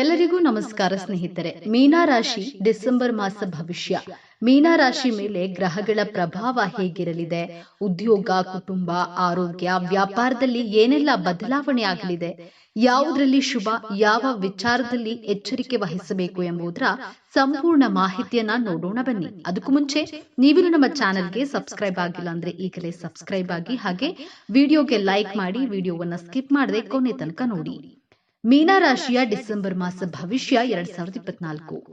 ಎಲ್ಲರಿಗೂ ನಮಸ್ಕಾರ ಸ್ನೇಹಿತರೆ. ಮೀನಾ ರಾಶಿ ಡಿಸೆಂಬರ್ ಮಾಸ ಭವಿಷ್ಯ. ಮೀನಾ ರಾಶಿ ಮೇಲೆ ಗ್ರಹಗಳ ಪ್ರಭಾವ ಹೇಗಿರಲಿದೆ? ಉದ್ಯೋಗ, ಕುಟುಂಬ, ಆರೋಗ್ಯ, ವ್ಯಾಪಾರದಲ್ಲಿ ಏನೆಲ್ಲ ಬದಲಾವಣೆ ಆಗಲಿದೆ? ಯಾವುದರಲ್ಲಿ ಶುಭ, ಯಾವ ವಿಚಾರದಲ್ಲಿ ಎಚ್ಚರಿಕೆ ವಹಿಸಬೇಕು ಎಂಬುದರ ಸಂಪೂರ್ಣ ಮಾಹಿತಿಯನ್ನ ನೋಡೋಣ ಬನ್ನಿ. ಅದಕ್ಕೂ ಮುಂಚೆ ನೀವು ನಮ್ಮ ಚಾನೆಲ್ಗೆ ಸಬ್ಸ್ಕ್ರೈಬ್ ಆಗಿಲ್ಲ ಅಂದ್ರೆ ಈಗಲೇ ಸಬ್ಸ್ಕ್ರೈಬ್ ಆಗಿ ಹಾಗೆ ವಿಡಿಯೋಗೆ ಲೈಕ್ ಮಾಡಿ ವಿಡಿಯೋವನ್ನ ಸ್ಕಿಪ್ ಮಾಡದೆ ಕೊನೆ ತನಕ ನೋಡಿ. ಮೀನಾ ರಾಶಿಯ ಡಿಸೆಂಬರ್ ಮಾಸ ಭವಿಷ್ಯ ಎರಡ್ ಸಾವಿರದ ಇಪ್ಪತ್ನಾಲ್ಕು.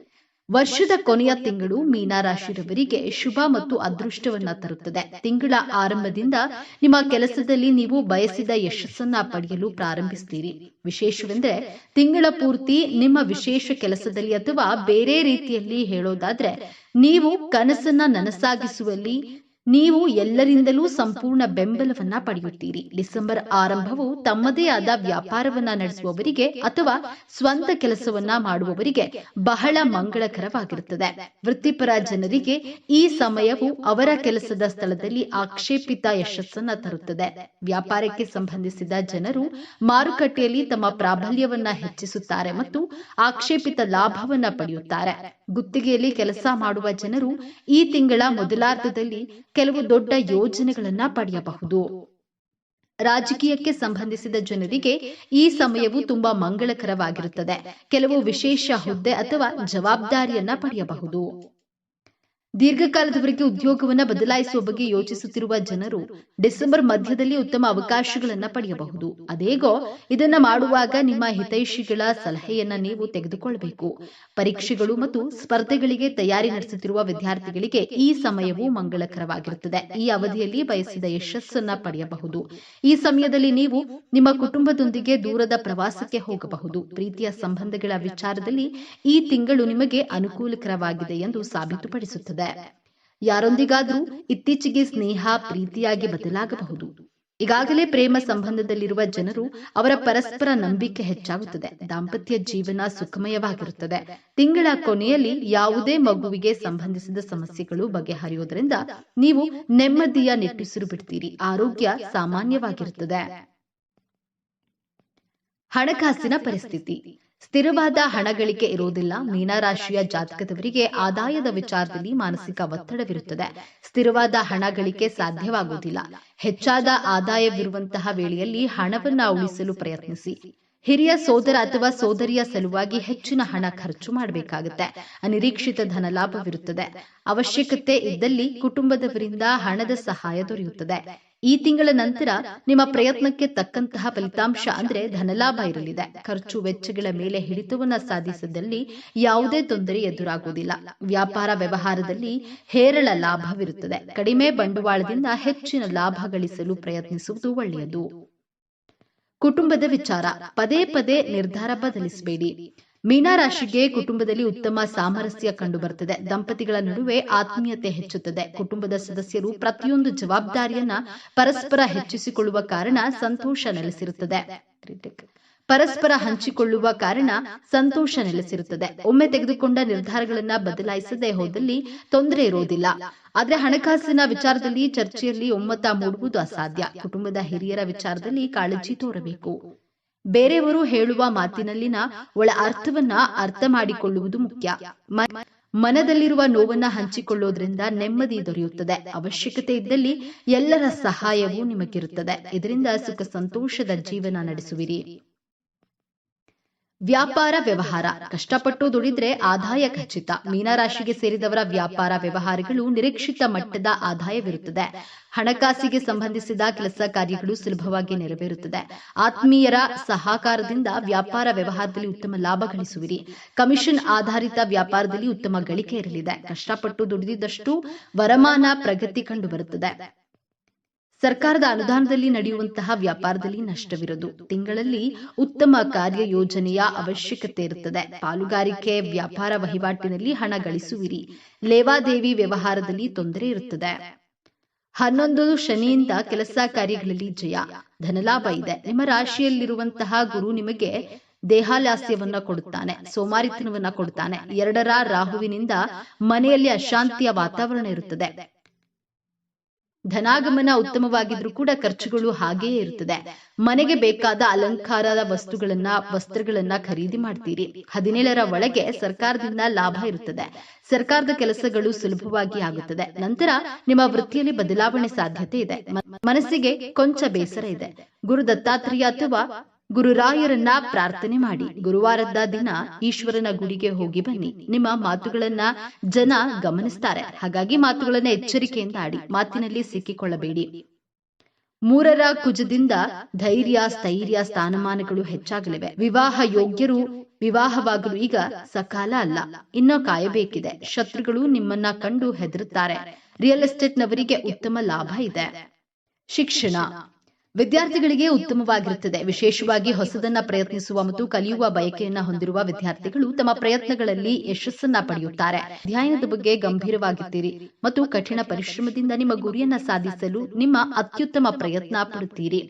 ವರ್ಷದ ಕೊನೆಯ ತಿಂಗಳು ಮೀನಾ ರಾಶಿಯವರಿಗೆ ಶುಭ ಮತ್ತು ಅದೃಷ್ಟವನ್ನ ತರುತ್ತದೆ. ತಿಂಗಳ ಆರಂಭದಿಂದ ನಿಮ್ಮ ಕೆಲಸದಲ್ಲಿ ನೀವು ಬಯಸಿದ ಯಶಸ್ಸನ್ನ ಪಡೆಯಲು ಪ್ರಾರಂಭಿಸ್ತೀರಿ. ವಿಶೇಷವೆಂದ್ರೆ ತಿಂಗಳ ಪೂರ್ತಿ ನಿಮ್ಮ ವಿಶೇಷ ಕೆಲಸದಲ್ಲಿ ಅಥವಾ ಬೇರೆ ರೀತಿಯಲ್ಲಿ ಹೇಳೋದಾದ್ರೆ, ನೀವು ಕನಸನ್ನ ನನಸಾಗಿಸುವಲ್ಲಿ ನೀವು ಎಲ್ಲರಿಂದಲೂ ಸಂಪೂರ್ಣ ಬೆಂಬಲವನ್ನ ಪಡೆಯುತ್ತೀರಿ. ಡಿಸೆಂಬರ್ ಆರಂಭವು ತಮ್ಮದೇ ಆದ ವ್ಯಾಪಾರವನ್ನ ನಡೆಸುವವರಿಗೆ ಅಥವಾ ಸ್ವಂತ ಕೆಲಸವನ್ನ ಮಾಡುವವರಿಗೆ ಬಹಳ ಮಂಗಳಕರವಾಗಿರುತ್ತದೆ. ವೃತ್ತಿಪರ ಜನರಿಗೆ ಈ ಸಮಯವು ಅವರ ಕೆಲಸದ ಸ್ಥಳದಲ್ಲಿ ಆಕ್ಷೇಪಿತ ಯಶಸ್ಸನ್ನ ತರುತ್ತದೆ. ವ್ಯಾಪಾರಕ್ಕೆ ಸಂಬಂಧಿಸಿದ ಜನರು ಮಾರುಕಟ್ಟೆಯಲ್ಲಿ ತಮ್ಮ ಪ್ರಾಬಲ್ಯವನ್ನ ಹೆಚ್ಚಿಸುತ್ತಾರೆ ಮತ್ತು ಆಕ್ಷೇಪಿತ ಲಾಭವನ್ನ ಪಡೆಯುತ್ತಾರೆ. ಗುತ್ತಿಗೆಯಲ್ಲಿ ಕೆಲಸ ಮಾಡುವ ಜನರು ಈ ತಿಂಗಳ ಮೊದಲಾರ್ಧದಲ್ಲಿ ಕೆಲವು ದೊಡ್ಡ ಯೋಜನೆಗಳನ್ನ ಪಡೆಯಬಹುದು. ರಾಜಕೀಯಕ್ಕೆ ಸಂಬಂಧಿಸಿದ ಜನರಿಗೆ ಈ ಸಮಯವು ತುಂಬಾ ಮಂಗಳಕರವಾಗಿರುತ್ತದೆ. ಕೆಲವು ವಿಶೇಷ ಹುದ್ದೆ ಅಥವಾ ಜವಾಬ್ದಾರಿಯನ್ನ ಪಡೆಯಬಹುದು. ದೀರ್ಘಕಾಲದವರೆಗೆ ಉದ್ಯೋಗವನ್ನು ಬದಲಾಯಿಸುವ ಬಗ್ಗೆ ಯೋಚಿಸುತ್ತಿರುವ ಜನರು ಡಿಸೆಂಬರ್ ಮಧ್ಯದಲ್ಲಿ ಉತ್ತಮ ಅವಕಾಶಗಳನ್ನು ಪಡೆಯಬಹುದು. ಅದೇಗೋ, ಇದನ್ನ ಮಾಡುವಾಗ ನಿಮ್ಮ ಹಿತೈಷಿಗಳ ಸಲಹೆಯನ್ನ ನೀವು ತೆಗೆದುಕೊಳ್ಳಬೇಕು ಪರೀಕ್ಷೆಗಳು ಮತ್ತು ಸ್ಪರ್ಧೆಗಳಿಗೆ ತಯಾರಿ ನಡೆಸುತ್ತಿರುವ ವಿದ್ಯಾರ್ಥಿಗಳಿಗೆ ಈ ಸಮಯವು ಮಂಗಳಕರವಾಗಿರುತ್ತದೆ. ಈ ಅವಧಿಯಲ್ಲಿ ಬಯಸಿದ ಯಶಸ್ಸನ್ನ ಪಡೆಯಬಹುದು. ಈ ಸಮಯದಲ್ಲಿ ನೀವು ನಿಮ್ಮ ಕುಟುಂಬದೊಂದಿಗೆ ದೂರದ ಪ್ರವಾಸಕ್ಕೆ ಹೋಗಬಹುದು. ಪ್ರೀತಿಯ ಸಂಬಂಧಗಳ ವಿಚಾರದಲ್ಲಿ ಈ ತಿಂಗಳು ನಿಮಗೆ ಅನುಕೂಲಕರವಾಗಿದೆ ಎಂದು ಸಾಬೀತುಪಡಿಸುತ್ತದೆ. ಯಾರೊಂದಿಗಾದ್ರೂ ಇತ್ತೀಚೆಗೆ ಸ್ನೇಹ, ಪ್ರೀತಿಯಾಗಿ ಬದಲಾಗಬಹುದು. ಈಗಾಗಲೇ ಪ್ರೇಮ ಸಂಬಂಧದಲ್ಲಿರುವ ಜನರು ಅವರ ಪರಸ್ಪರ ನಂಬಿಕೆ ಹೆಚ್ಚಾಗುತ್ತದೆ. ದಾಂಪತ್ಯ ಜೀವನ ಸುಖಮಯವಾಗಿರುತ್ತದೆ. ತಿಂಗಳ ಕೊನೆಯಲ್ಲಿ ಯಾವುದೇ ಮಗುವಿಗೆ ಸಂಬಂಧಿಸಿದ ಸಮಸ್ಯೆಗಳು ಬಗೆಹರಿಯುವುದರಿಂದ ನೀವು ನೆಮ್ಮದಿಯ ನಿಟ್ಟುಸಿರು ಬಿಡ್ತೀರಿ. ಆರೋಗ್ಯ ಸಾಮಾನ್ಯವಾಗಿರುತ್ತದೆ. ಹಣಕಾಸಿನ ಪರಿಸ್ಥಿತಿ. ಸ್ಥಿರವಾದ ಹಣ ಗಳಿಕೆ ಇರುವುದಿಲ್ಲ. ಮೀನರಾಶಿಯ ಜಾತಕದವರಿಗೆ ಆದಾಯದ ವಿಚಾರದಲ್ಲಿ ಮಾನಸಿಕ ಒತ್ತಡವಿರುತ್ತದೆ. ಸ್ಥಿರವಾದ ಹಣ ಗಳಿಕೆ ಸಾಧ್ಯವಾಗುವುದಿಲ್ಲ. ಹೆಚ್ಚಾದ ಆದಾಯವಿರುವಂತಹ ವೇಳೆಯಲ್ಲಿ ಹಣವನ್ನ ಉಳಿಸಲು ಪ್ರಯತ್ನಿಸಿ. ಹಿರಿಯ ಸೋದರ ಅಥವಾ ಸೋದರಿಯ ಸಲುವಾಗಿ ಹೆಚ್ಚಿನ ಹಣ ಖರ್ಚು ಮಾಡಬೇಕಾಗುತ್ತೆ. ಅನಿರೀಕ್ಷಿತ ಧನಲಾಭವಿರುತ್ತದೆ ಅವಶ್ಯಕತೆ ಇದ್ದಲ್ಲಿ ಕುಟುಂಬದವರಿಂದ ಹಣದ ಸಹಾಯ ದೊರೆಯುತ್ತದೆ. ಈ ತಿಂಗಳ ನಂತರ ನಿಮ್ಮ ಪ್ರಯತ್ನಕ್ಕೆ ತಕ್ಕಂತಹ ಫಲಿತಾಂಶ ಅಂದ್ರೆ ಧನಲಾಭ ಇರಲಿದೆ. ಖರ್ಚು ವೆಚ್ಚಗಳ ಮೇಲೆ ಹಿಡಿತವನ್ನ ಸಾಧಿಸಿದಲ್ಲಿ ಯಾವುದೇ ತೊಂದರೆ ಎದುರಾಗುವುದಿಲ್ಲ. ವ್ಯಾಪಾರ ವ್ಯವಹಾರದಲ್ಲಿ ಹೇರಳ ಲಾಭವಿರುತ್ತದೆ. ಕಡಿಮೆ ಬಂಡವಾಳದಿಂದ ಹೆಚ್ಚಿನ ಲಾಭ ಗಳಿಸಲು ಪ್ರಯತ್ನಿಸುವುದು ಒಳ್ಳೆಯದು. ಕುಟುಂಬದ ವಿಚಾರ. ಪದೇ ಪದೇ ನಿರ್ಧಾರ ಬದಲಿಸಬೇಡಿ. ಮೀನಾ ರಾಶಿಗೆ ಕುಟುಂಬದಲ್ಲಿ ಉತ್ತಮ ಸಾಮರಸ್ಯ ಕಂಡುಬರುತ್ತದೆ. ದಂಪತಿಗಳ ನಡುವೆ ಆತ್ಮೀಯತೆ ಹೆಚ್ಚುತ್ತದೆ. ಕುಟುಂಬದ ಸದಸ್ಯರು ಪ್ರತಿಯೊಂದು ಜವಾಬ್ದಾರಿಯನ್ನ ಪರಸ್ಪರ ಹೆಚ್ಚಿಸಿಕೊಳ್ಳುವ ಕಾರಣ ಸಂತೋಷ ನೆಲೆಸಿರುತ್ತದೆ. ಪರಸ್ಪರ ಹಂಚಿಕೊಳ್ಳುವ ಕಾರಣ ಸಂತೋಷ ನೆಲೆಸಿರುತ್ತದೆ. ಒಮ್ಮೆ ತೆಗೆದುಕೊಂಡ ನಿರ್ಧಾರಗಳನ್ನ ಬದಲಾಯಿಸದೆ ಹೋದಲ್ಲಿ ತೊಂದರೆ ಇರುವುದಿಲ್ಲ ಆದ್ರೆ ಹಣಕಾಸಿನ ವಿಚಾರದಲ್ಲಿ ಚರ್ಚೆಯಲ್ಲಿ ಒಮ್ಮತ ಮೂಡುವುದು ಅಸಾಧ್ಯ. ಕುಟುಂಬದ ಹಿರಿಯರ ವಿಚಾರದಲ್ಲಿ ಕಾಳಜಿ ತೋರಬೇಕು. ಬೇರೆಯವರು ಹೇಳುವ ಮಾತಿನಲ್ಲಿನ ಒಳ ಅರ್ಥವನ್ನ ಅರ್ಥ ಮಾಡಿಕೊಳ್ಳುವುದು ಮುಖ್ಯ ಮನದಲ್ಲಿರುವ ನೋವನ್ನ ಹಂಚಿಕೊಳ್ಳೋದ್ರಿಂದ ನೆಮ್ಮದಿ ದೊರೆಯುತ್ತದೆ. ಅವಶ್ಯಕತೆ ಇದ್ದಲ್ಲಿ ಎಲ್ಲರ ಸಹಾಯವೂ ನಿಮಗಿರುತ್ತದೆ. ಇದರಿಂದ ಸುಖ ಸಂತೋಷದ ಜೀವನ ನಡೆಸುವಿರಿ. ವ್ಯಾಪಾರ ವ್ಯವಹಾರ. ಕಷ್ಟಪಟ್ಟು ದುಡಿದ್ರೆ ಆದಾಯ ಖಚಿತ. ಮೀನರಾಶಿಗೆ ಸೇರಿದವರ ವ್ಯಾಪಾರ ವ್ಯವಹಾರಗಳು ನಿರೀಕ್ಷಿತ ಮಟ್ಟದ ಆದಾಯವಿರುತ್ತದೆ. ಹಣಕಾಸಿಗೆ ಸಂಬಂಧಿಸಿದ ಕೆಲಸ ಕಾರ್ಯಗಳು ಸುಲಭವಾಗಿ ನೆರವೇರುತ್ತದೆ. ಆತ್ಮೀಯರ ಸಹಕಾರದಿಂದ ವ್ಯಾಪಾರ ವ್ಯವಹಾರದಲ್ಲಿ ಉತ್ತಮ ಲಾಭ ಗಳಿಸುವಿರಿ. ಕಮಿಷನ್ ಆಧಾರಿತ ವ್ಯಾಪಾರದಲ್ಲಿ ಉತ್ತಮ ಗಳಿಕೆ ಇರಲಿದೆ. ಕಷ್ಟಪಟ್ಟು ದುಡಿದಿದ್ದಷ್ಟು ವರಮಾನ ಪ್ರಗತಿ ಕಂಡುಬರುತ್ತದೆ. ಸರ್ಕಾರದ ಅನುದಾನದಲ್ಲಿ ನಡೆಯುವಂತಹ ವ್ಯಾಪಾರದಲ್ಲಿ ನಷ್ಟವಿರದು. ತಿಂಗಳಲ್ಲಿ ಉತ್ತಮ ಕಾರ್ಯ ಯೋಜನೆಯ ಅವಶ್ಯಕತೆ ಇರುತ್ತದೆ. ಪಾಲುಗಾರಿಕೆ, ವ್ಯಾಪಾರ ವಹಿವಾಟಿನಲ್ಲಿ ಹಣ ಗಳಿಸುವಿರಿ. ಲೇವಾದೇವಿ ವ್ಯವಹಾರದಲ್ಲಿ ತೊಂದರೆ ಇರುತ್ತದೆ. ಹನ್ನೊಂದು ಶನಿಯಿಂದ ಕೆಲಸ ಕಾರ್ಯಗಳಲ್ಲಿ ಜಯ. ಧನಲಾಭ ಇದೆ. ನಿಮ್ಮ ರಾಶಿಯಲ್ಲಿರುವಂತಹ ಗುರು ನಿಮಗೆ ದೇಹಾಲಾಸ್ಯವನ್ನ ಕೊಡುತ್ತಾನೆ. ಸೋಮಾರಿತನವನ್ನ ಕೊಡುತ್ತಾನೆ. ಎರಡರ ರಾಹುವಿನಿಂದ ಮನೆಯಲ್ಲಿ ಅಶಾಂತಿಯ ವಾತಾವರಣ ಇರುತ್ತದೆ. ಧನಾಗಮನ ಉತ್ತಮವಾಗಿದ್ರೂ ಕೂಡ ಖರ್ಚುಗಳು ಹಾಗೆಯೇ ಇರುತ್ತದೆ. ಮನೆಗೆ ಬೇಕಾದ ಅಲಂಕಾರದ ವಸ್ತುಗಳನ್ನ, ವಸ್ತ್ರಗಳನ್ನ ಖರೀದಿ ಮಾಡ್ತೀರಿ. ಹದಿನೇಳರ ಒಳಗೆ ಸರ್ಕಾರದಿಂದ ಲಾಭ ಇರುತ್ತದೆ. ಸರ್ಕಾರದ ಕೆಲಸಗಳು ಸುಲಭವಾಗಿ ಆಗುತ್ತದೆ. ನಂತರ ನಿಮ್ಮ ವೃತ್ತಿಯಲ್ಲಿ ಬದಲಾವಣೆ ಸಾಧ್ಯತೆ ಇದೆ. ಮನಸ್ಸಿಗೆ ಕೊಂಚ ಬೇಸರ ಇದೆ. ಗುರು ದತ್ತಾತ್ರೇಯ ಅಥವಾ ಗುರುರಾಯರನ್ನ ಪ್ರಾರ್ಥನೆ ಮಾಡಿ. ಗುರುವಾರದ ದಿನ ಈಶ್ವರನ ಗುಡಿಗೆ ಹೋಗಿ ಬನ್ನಿ. ನಿಮ್ಮ ಮಾತುಗಳನ್ನ ಜನ ಗಮನಿಸ್ತಾರೆ. ಹಾಗಾಗಿ ಮಾತುಗಳನ್ನ ಎಚ್ಚರಿಕೆಯಿಂದ ಆಡಿ. ಮಾತಿನಲ್ಲಿ ಸಿಕ್ಕಿಕೊಳ್ಳಬೇಡಿ. ಮೂರರ ಕುಜದಿಂದ ಧೈರ್ಯ, ಸ್ಥೈರ್ಯ, ಸ್ಥಾನಮಾನಗಳು ಹೆಚ್ಚಾಗಲಿವೆ. ವಿವಾಹ ಯೋಗ್ಯರು ವಿವಾಹವಾಗಲು ಈಗ ಸಕಾಲ ಅಲ್ಲ. ಇನ್ನೂ ಕಾಯಬೇಕಿದೆ. ಶತ್ರುಗಳು ನಿಮ್ಮನ್ನ ಕಂಡು ಹೆದರುತ್ತಾರೆ. ರಿಯಲ್ ಎಸ್ಟೇಟ್ನವರಿಗೆ ಉತ್ತಮ ಲಾಭ ಇದೆ. ಶಿಕ್ಷಣ. ವಿದ್ಯಾರ್ಥಿಗಳಿಗೆ ಉತ್ತಮವಾಗಿರುತ್ತದೆ. ವಿಶೇಷವಾಗಿ ಹೊಸದನ್ನ ಪ್ರಯತ್ನಿಸುವ ಮತ್ತು ಕಲಿಯುವ ಬಯಕೆಯನ್ನ ಹೊಂದಿರುವ ವಿದ್ಯಾರ್ಥಿಗಳು ತಮ್ಮ ಪ್ರಯತ್ನಗಳಲ್ಲಿ ಯಶಸ್ಸನ್ನ ಪಡೆಯುತ್ತಾರೆ. ಅಧ್ಯಯನದ ಬಗ್ಗೆ ಗಂಭೀರವಾಗಿದ್ದೀರಿ ಮತ್ತು ಕಠಿಣ ಪರಿಶ್ರಮದಿಂದ ನಿಮ್ಮ ಗುರಿಯನ್ನ ಸಾಧಿಸಲು ನಿಮ್ಮ ಅತ್ಯುತ್ತಮ ಪ್ರಯತ್ನ ಪಡುತ್ತೀರಿ.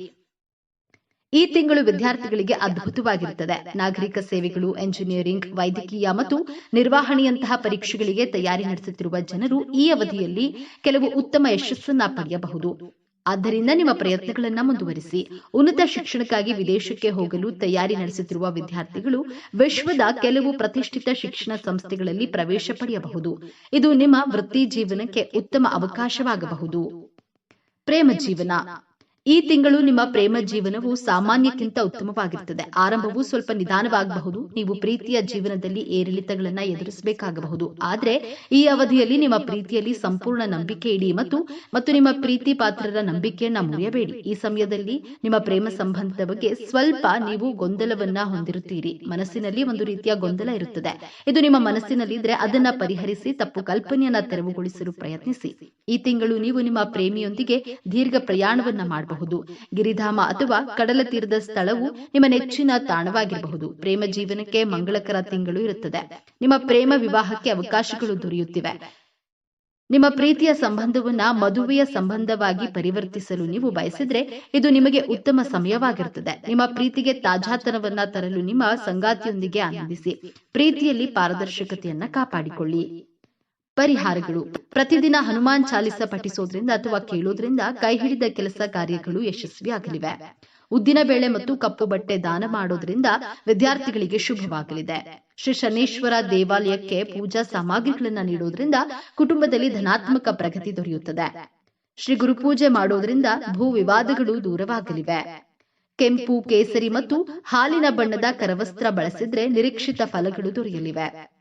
ಈ ತಿಂಗಳು ವಿದ್ಯಾರ್ಥಿಗಳಿಗೆ ಅದ್ಭುತವಾಗಿರುತ್ತದೆ. ನಾಗರಿಕ ಸೇವೆಗಳು, ಎಂಜಿನಿಯರಿಂಗ್, ವೈದ್ಯಕೀಯ ಮತ್ತು ನಿರ್ವಹಣೆಯಂತಹ ಪರೀಕ್ಷೆಗಳಿಗೆ ತಯಾರಿ ನಡೆಸುತ್ತಿರುವ ಜನರು ಈ ಅವಧಿಯಲ್ಲಿ ಕೆಲವು ಉತ್ತಮ ಯಶಸ್ಸನ್ನ ಪಡೆಯಬಹುದು. ಆದ್ದರಿಂದ ನಿಮ್ಮ ಪ್ರಯತ್ನಗಳನ್ನು ಮುಂದುವರಿಸಿ. ಉನ್ನತ ಶಿಕ್ಷಣಕ್ಕಾಗಿ ವಿದೇಶಕ್ಕೆ ಹೋಗಲು ತಯಾರಿ ನಡೆಸುತ್ತಿರುವ ವಿದ್ಯಾರ್ಥಿಗಳು ವಿಶ್ವದ ಕೆಲವು ಪ್ರತಿಷ್ಠಿತ ಶಿಕ್ಷಣ ಸಂಸ್ಥೆಗಳಲ್ಲಿ ಪ್ರವೇಶ ಪಡೆಯಬಹುದು. ಇದು ನಿಮ್ಮ ವೃತ್ತಿ ಜೀವನಕ್ಕೆ ಉತ್ತಮ ಅವಕಾಶವಾಗಬಹುದು. ಪ್ರೇಮ ಜೀವನ. ಈ ತಿಂಗಳು ನಿಮ್ಮ ಪ್ರೇಮ ಜೀವನವು ಸಾಮಾನ್ಯಕ್ಕಿಂತ ಉತ್ತಮವಾಗಿರುತ್ತದೆ ಆರಂಭವು ಸ್ವಲ್ಪ ನಿಧಾನವಾಗಬಹುದು. ನೀವು ಪ್ರೀತಿಯ ಜೀವನದಲ್ಲಿ ಏರಿಳಿತಗಳನ್ನ ಎದುರಿಸಬೇಕಾಗಬಹುದು. ಆದ್ರೆ ಈ ಅವಧಿಯಲ್ಲಿ ನಿಮ್ಮ ಪ್ರೀತಿಯಲ್ಲಿ ಸಂಪೂರ್ಣ ನಂಬಿಕೆ ಇಡಿ ಮತ್ತು ಮತ್ತು ನಿಮ್ಮ ಪ್ರೀತಿ ಪಾತ್ರರ ನಂಬಿಕೆಯನ್ನ ಮುರಿಯಬೇಡಿ. ಈ ಸಮಯದಲ್ಲಿ ನಿಮ್ಮ ಪ್ರೇಮ ಸಂಬಂಧದ ಬಗ್ಗೆ ಸ್ವಲ್ಪ ನೀವು ಗೊಂದಲವನ್ನ ಹೊಂದಿರುತ್ತೀರಿ. ಮನಸ್ಸಿನಲ್ಲಿ ಒಂದು ರೀತಿಯ ಗೊಂದಲ ಇರುತ್ತದೆ. ಇದು ನಿಮ್ಮ ಮನಸ್ಸಿನಲ್ಲಿ ಇದ್ರೆ ಅದನ್ನ ಪರಿಹರಿಸಿ, ತಪ್ಪು ಕಲ್ಪನೆಯನ್ನ ತೆರವುಗೊಳಿಸಲು ಪ್ರಯತ್ನಿಸಿ. ಈ ತಿಂಗಳು ನೀವು ನಿಮ್ಮ ಪ್ರೇಮಿಯೊಂದಿಗೆ ದೀರ್ಘ ಪ್ರಯಾಣವನ್ನ ಮಾಡಬಹುದು ಗಿರಿಧಾಮ ಅಥವಾ ಕಡಲ ತೀರದ ಸ್ಥಳವು ನಿಮ್ಮ ನೆಚ್ಚಿನ ತಾಣವಾಗಿರಬಹುದು. ಪ್ರೇಮ ಜೀವನಕ್ಕೆ ಮಂಗಳಕರ ತಿಂಗಳು ಇರುತ್ತದೆ. ನಿಮ್ಮ ಪ್ರೇಮ ವಿವಾಹಕ್ಕೆ ಅವಕಾಶಗಳು ದೊರೆಯುತ್ತಿವೆ. ನಿಮ್ಮ ಪ್ರೀತಿಯ ಸಂಬಂಧವನ್ನ ಮದುವೆಯ ಸಂಬಂಧವಾಗಿ ಪರಿವರ್ತಿಸಲು ನೀವು ಬಯಸಿದ್ರೆ ಇದು ನಿಮಗೆ ಉತ್ತಮ ಸಮಯವಾಗಿರುತ್ತದೆ. ನಿಮ್ಮ ಪ್ರೀತಿಗೆ ತಾಜಾತನವನ್ನ ತರಲು ನಿಮ್ಮ ಸಂಗಾತಿಯೊಂದಿಗೆ ಆನಂದಿಸಿ. ಪ್ರೀತಿಯಲ್ಲಿ ಪಾರದರ್ಶಕತೆಯನ್ನ ಕಾಪಾಡಿಕೊಳ್ಳಿ. ಪರಿಹಾರಗಳು. ಪ್ರತಿದಿನ ಹನುಮಾನ್ ಚಾಲಿಸ ಪಠಿಸೋದ್ರಿಂದ ಅಥವಾ ಕೇಳೋದ್ರಿಂದ ಕೈ ಹಿಡಿದ ಕೆಲಸ ಕಾರ್ಯಗಳು ಯಶಸ್ವಿಯಾಗಲಿವೆ. ಉದ್ದಿನ ಬೇಳೆ ಮತ್ತು ಕಪ್ಪು ಬಟ್ಟೆ ದಾನ ಮಾಡೋದ್ರಿಂದ ವಿದ್ಯಾರ್ಥಿಗಳಿಗೆ ಶುಭವಾಗಲಿದೆ. ಶ್ರೀ ಶನೇಶ್ವರ ದೇವಾಲಯಕ್ಕೆ ಪೂಜಾ ಸಾಮಗ್ರಿಗಳನ್ನ ನೀಡೋದ್ರಿಂದ ಕುಟುಂಬದಲ್ಲಿ ಧನಾತ್ಮಕ ಪ್ರಗತಿ ದೊರೆಯುತ್ತದೆ. ಶ್ರೀ ಗುರುಪೂಜೆ ಮಾಡೋದ್ರಿಂದ ಭೂ ವಿವಾದಗಳು ದೂರವಾಗಲಿವೆ. ಕೆಂಪು, ಕೇಸರಿ ಮತ್ತು ಹಾಲಿನ ಬಣ್ಣದ ಕರವಸ್ತ್ರ ಬಳಸಿದ್ರೆ ನಿರೀಕ್ಷಿತ ಫಲಗಳು ದೊರೆಯಲಿವೆ.